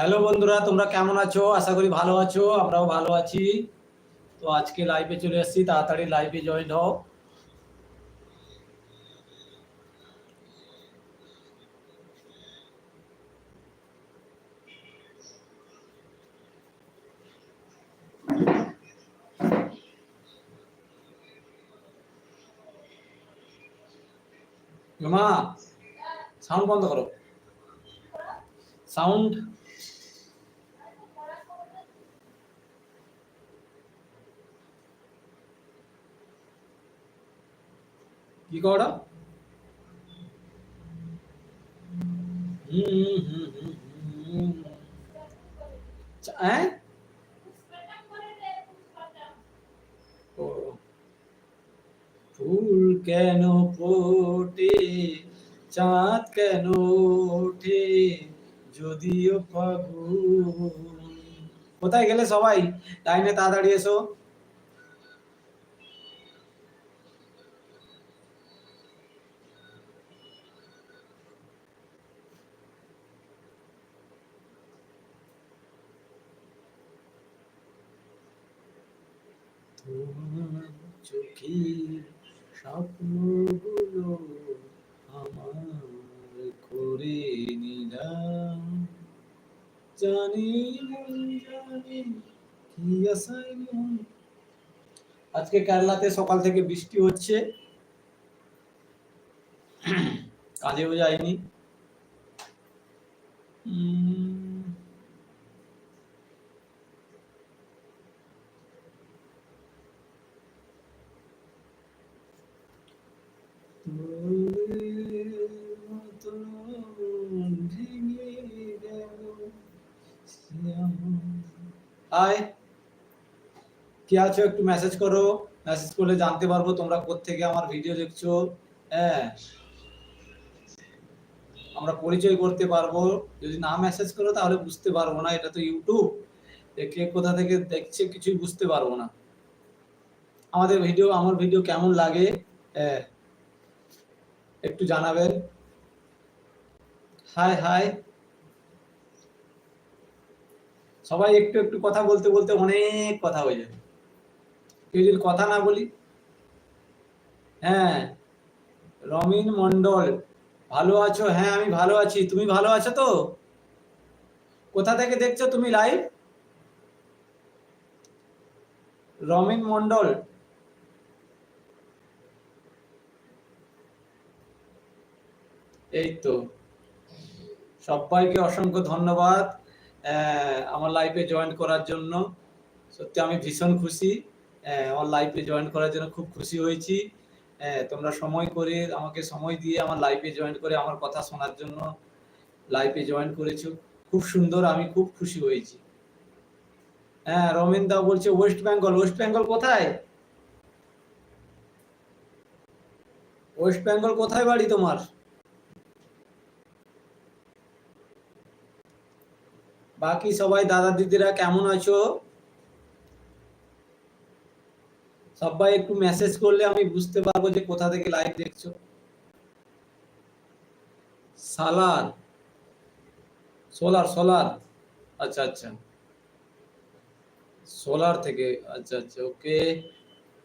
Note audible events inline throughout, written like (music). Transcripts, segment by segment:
Hello বন্ধুরা, তোমরা কেমন আছো? আশা করি ভালো আছো, আমরাও ভালো আছি। তো আজকে লাইভে চলে এসেছি, তাড়াতাড়ি লাইভে জয়েন হও। মা সাউন্ড বন্ধ করো। সাউন্ড কি করা? হ্যাঁ? ফুল কেন ফোটে, চাঁদ কেন ওঠে, যদিও ফাগুন। কোথায় গেলে সবাই? লাইনে তাড়াতাড়ি এসো। চোখের স্বপ্নগুলো আমার করে নিলাম। জানি জানি কি আজকে কেরালাতে সকাল থেকে বৃষ্টি হচ্ছে। কাজেও যায়নি উম, হাই কি আছো? একটু মেসেজ করো। মেসেজ করলে জানতে পারব তোমরা কোত্থেকে আমার ভিডিও দেখছ। হ্যাঁ। আমরা পরিচয় করতে পারব। যদি না মেসেজ করো তাহলে বুঝতে পারব না। এটা তো ইউটিউব কে কোথা থেকে দেখছে কিছুই বুঝতে পারব না। আমাদের ভিডিও আমার ভিডিও কেমন লাগে? হ্যাঁ। একটু জানাবেন। হাই হাই সবাই একটু একটু কথা বলতে বলতে অনেক কথা হয়ে যাবে কেউ যদি কথা না বলি হ্যাঁ রমিন মন্ডল ভালো আছো? হ্যাঁ আমি ভালো আছি। তুমি ভালো আছো তো? কোথা থেকে দেখছ তুমি লাইভ রমিন মন্ডল এই তো সবাইকে অসংখ্য ধন্যবাদ আমার লাইফে জয়েন করার জন্য। সত্যি আমি ভীষণ খুশি আমার লাইফে জয়েন করার জন্য খুব খুশি হয়েছি। তোমরা সময় করে আমাকে সময় দিয়ে আমার লাইফে জয়েন করে আমার কথা শোনার জন্য লাইফে জয়েন করেছ। খুব সুন্দর, আমি খুব খুশি হয়েছি। হ্যাঁ রমেন দা বলছে ওয়েস্ট বেঙ্গল ওয়েস্ট বেঙ্গল কোথায়? ওয়েস্ট বেঙ্গল কোথায় বাড়ি তোমার? বাকি সবাই দাদা দিদিরা কেমন আছো? সবাই একটু মেসেজ করলে আমি বুঝতে পারব যে কোথা থেকে লাইভ দেখছ। সালার। Solar solar. আচ্ছা আচ্ছা। সোলার থেকে আচ্ছা আচ্ছা ওকে।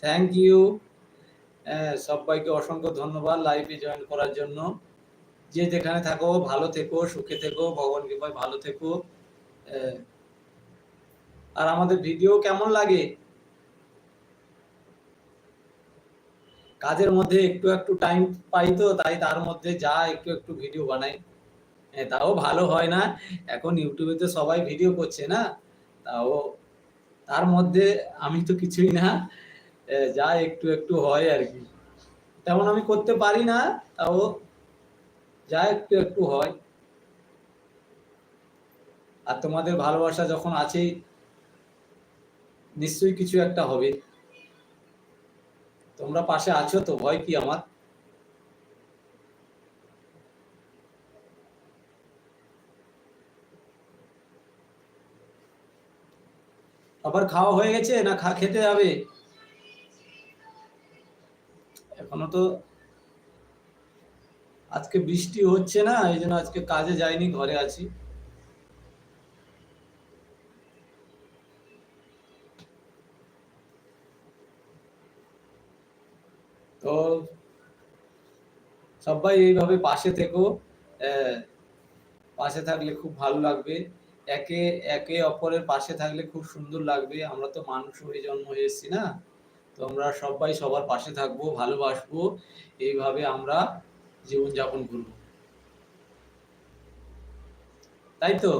থ্যাংক ইউ সবাইকে অসংখ্য ধন্যবাদ লাইভে জয়েন করার জন্য। যে যেখানে থাকো, ভালো থেকো, সুখে থেকো, ভগবান কৃপায় ভালো থেকো। আর আমাদের ভিডিও কেমন লাগে? কাজের মধ্যে একটু একটু টাইম পাই তো তাই তার মধ্যে যা একটু একটু ভিডিও বানাই। হ্যাঁ, তাও ভালো হয় না। এখন ইউটিউবে তো সবাই ভিডিও করছে না। তাও তার মধ্যে আমি তো কিছুই না। যা একটু একটু হয় আর কি। তেমন আমি করতে পারি না তাও যা একটু একটু হয়। আর তোমাদের ভালোবাসা যখন আছেই, নিশ্চয়ই কিছু একটা হবে। তোমরা পাশে আছো তো, ভয় কি আমার? আবার খাওয়া হয়ে গেছে না খা, খেতে যাবে এখনও তো আজকে বৃষ্টি হচ্ছে না, এই জন্য আজকে কাজে যাইনি, ঘরে আছি তো সবাই এইভাবে পাশে থেকো। পাশে থাকলে খুব ভালো লাগবে। একে একে অপরের পাশে থাকলে খুব সুন্দর লাগবে। আমরা তো মানুষ হয়ে জন্ম হয়ে এসেছি না? তো আমরা সবাই সবার পাশে থাকব, ভালোবাসবো। এইভাবে আমরা জীবনযাপন করব। তাই তো?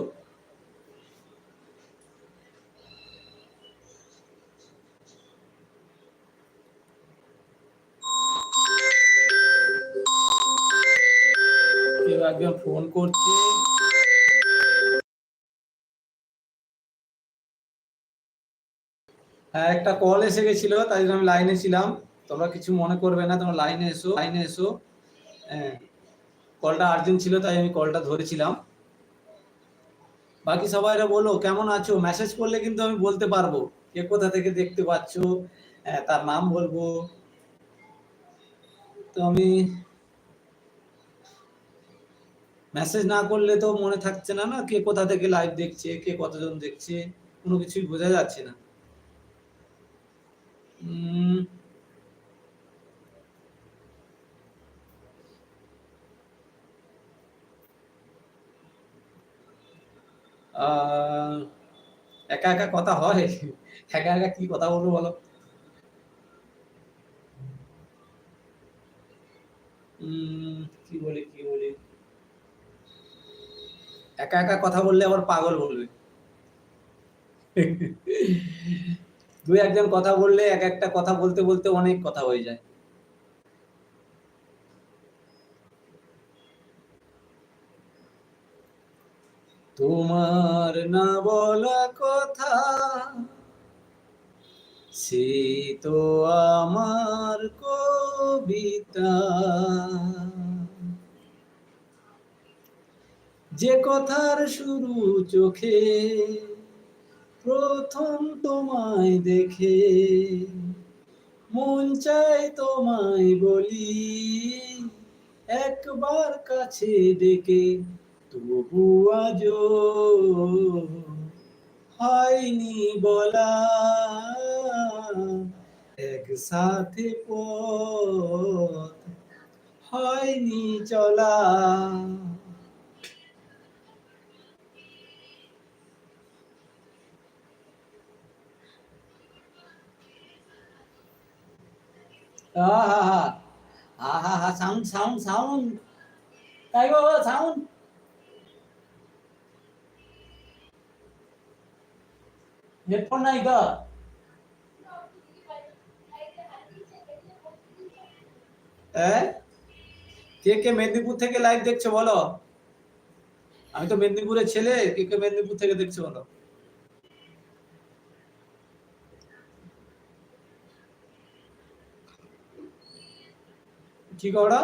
করছে। হ্যাঁ একটা কল এসে গেছিল তাই জন্য আমি লাইনে ছিলাম। তোমরা কিছু মনে করবে না তোমরা লাইনে এসো লাইনে এসো। হ্যাঁ কলটা আর্জেন্ট ছিল তাই আমি কলটা ধরেছিলাম। বাকি সবাইরা বলো কেমন আছো? মেসেজ করলে কিন্তু আমি বলতে পারব কে কোথা থেকে দেখতে পাচ্ছ? হ্যাঁ, তার নাম বলব। তো আমি মেসেজ না করলে তো মনে থাকছে না না? কে কোথা থেকে লাইভ দেখছে, কে কতজন দেখছে? কোনো কিছুই বোঝা যাচ্ছে না। একা একা কথা হয়? একা একা কি কথা বলব বলো? কি বলি কি বলি? একা একা কথা বললে আবার পাগল বলবে। দু একজন কথা বললে এক একটা কথা বলতে বলতে অনেক কথা হয়ে যায়। তোমার না বলা কথা, সে তো আমার কবিতা। যে কথার শুরু চোখে, প্রথম তোমায় দেখে। মন চায় তোমায় বলি, একবার কাছে ডেকে, তবু আজও হয়নি বলা। একসাথে পথ হয়নি চলা। সাউন্ড সাউন্ড তাই বাবা সাউন্ড। হেডফোন নাই তো হ্যাঁ কে কে মেদিনীপুর থেকে লাইভ দেখছ, বলো? আমি তো মেদিনীপুরের ছেলে, কে কে মেদিনীপুর থেকে দেখছ, বলো? কি করা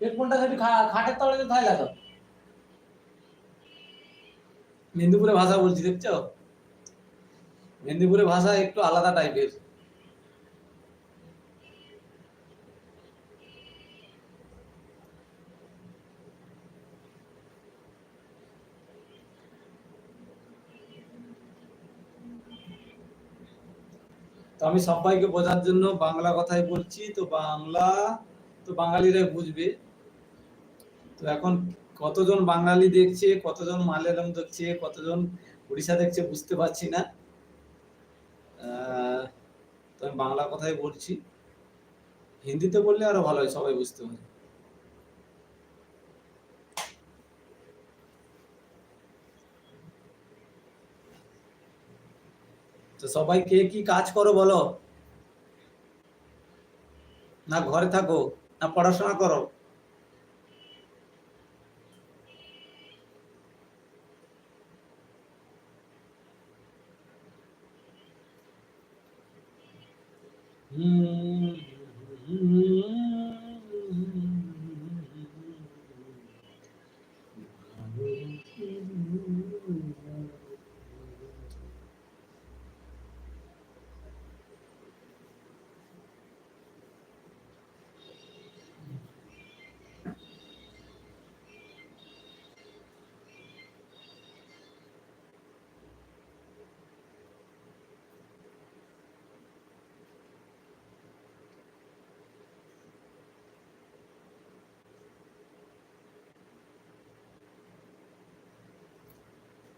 হেডফোনটা সেটি খাটের তলে থাই লাগা মেদিনীপুরে ভাষা বলছি, দেখছ? মেদিনীপুরে ভাষা একটু আলাদা টাইপের তো আমি সবাইকে বোঝার জন্য বাংলা কথাই বলছি, তো বাংলা, তো বাঙালিরাই বুঝবে। তো এখন কতজন বাঙালি দেখছে, কতজন মালয়ালম দেখছে, কতজন উড়িষ্যা দেখছে বুঝতে পারছি না। তো আমি বাংলা কথাই বলছি। হিন্দিতে বললে আরও ভালো হয়, সবাই বুঝতে পারে। তো সবাই কে কি কাজ করো বলো? না ঘরে থাকো না পড়াশোনা করো?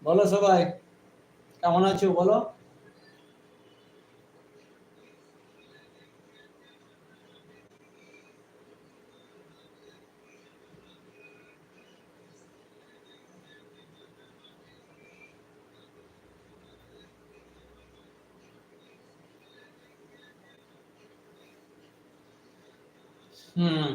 বলো সবাই কেমন আছো বলো? হুম।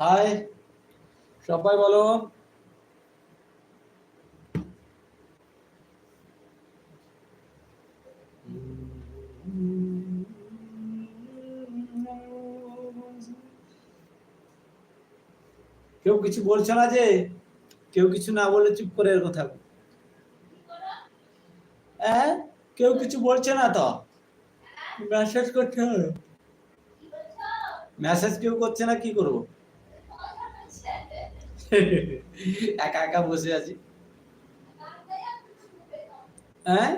হাই, সবাই বলো। কেউ কিছু বলছে না যে, কেউ কিছু না বলে চুপ করে এরকম থাকো। হ্যাঁ কেউ কিছু বলছে না তো? মেসেজ হবে। মেসেজ কেউ করছে না, কি করব? (laughs) একা একা বসে আছি। হ্যাঁ?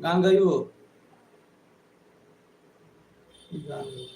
গান গাইবো? গান গাইবো।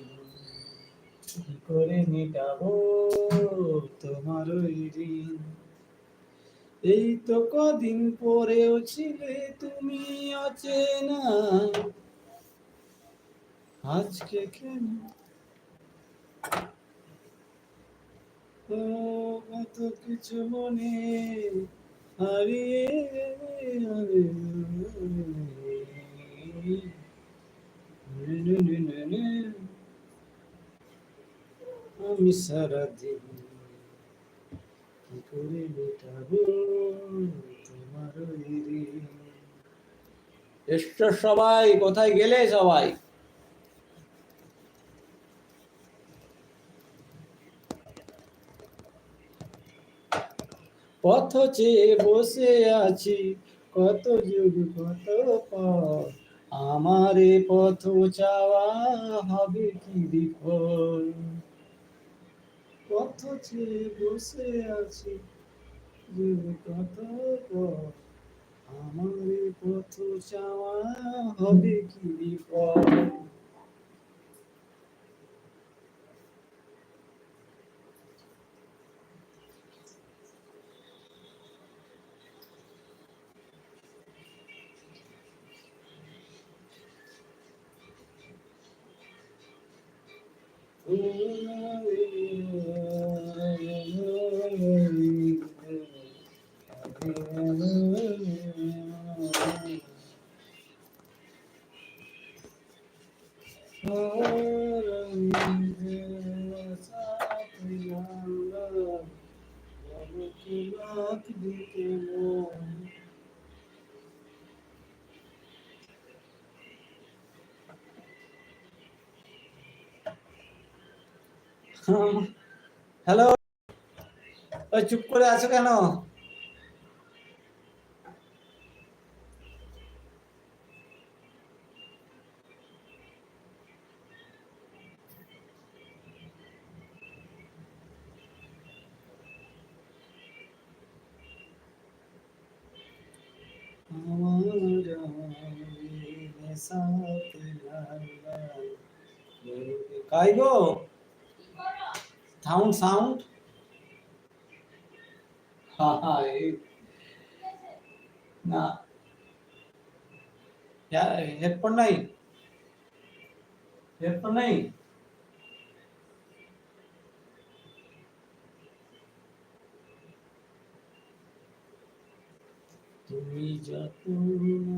কি করে মেটাবো তোমার ঋণ। এই তো কদিন পরেও ছিলে তুমি অচেনা। আজকে কেন? ও কত কিছু মনে হারিয়ে গেলে আমি সারাদিন। কি করে মেটাবো তোমার সবাই, কোথায় গেলে সবাই? পথ চেয়ে বসে আছি, কত যুগ, কত পথ। আমারে পথ চাওয়া হবে কি বিফল? পথ চেয়ে বসে আছি যে কত আমার পথ চাওয়া হবে কি বিফল হ্যালো? ওই চুপ করে আছো কেন? কাইগো সাউন্ড সাউন্ড হ্যাঁ হ্যাঁ এই না হেডফোন নাই? হেডফোন নাই? তুমি যত হলো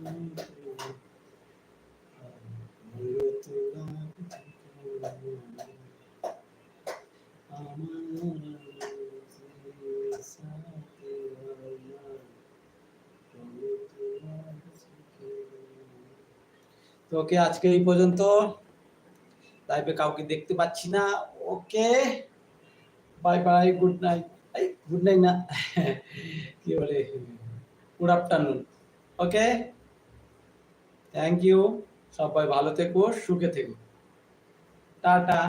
তো ওকে আজকে এই পর্যন্ত লাইভে কাউকে দেখতে পাচ্ছি না। Okay bye bye good night good night না। (laughs) কি বলে? Good afternoon okay? Thank you সবাই ভালো থেকো সুখে থেকো। টাটা।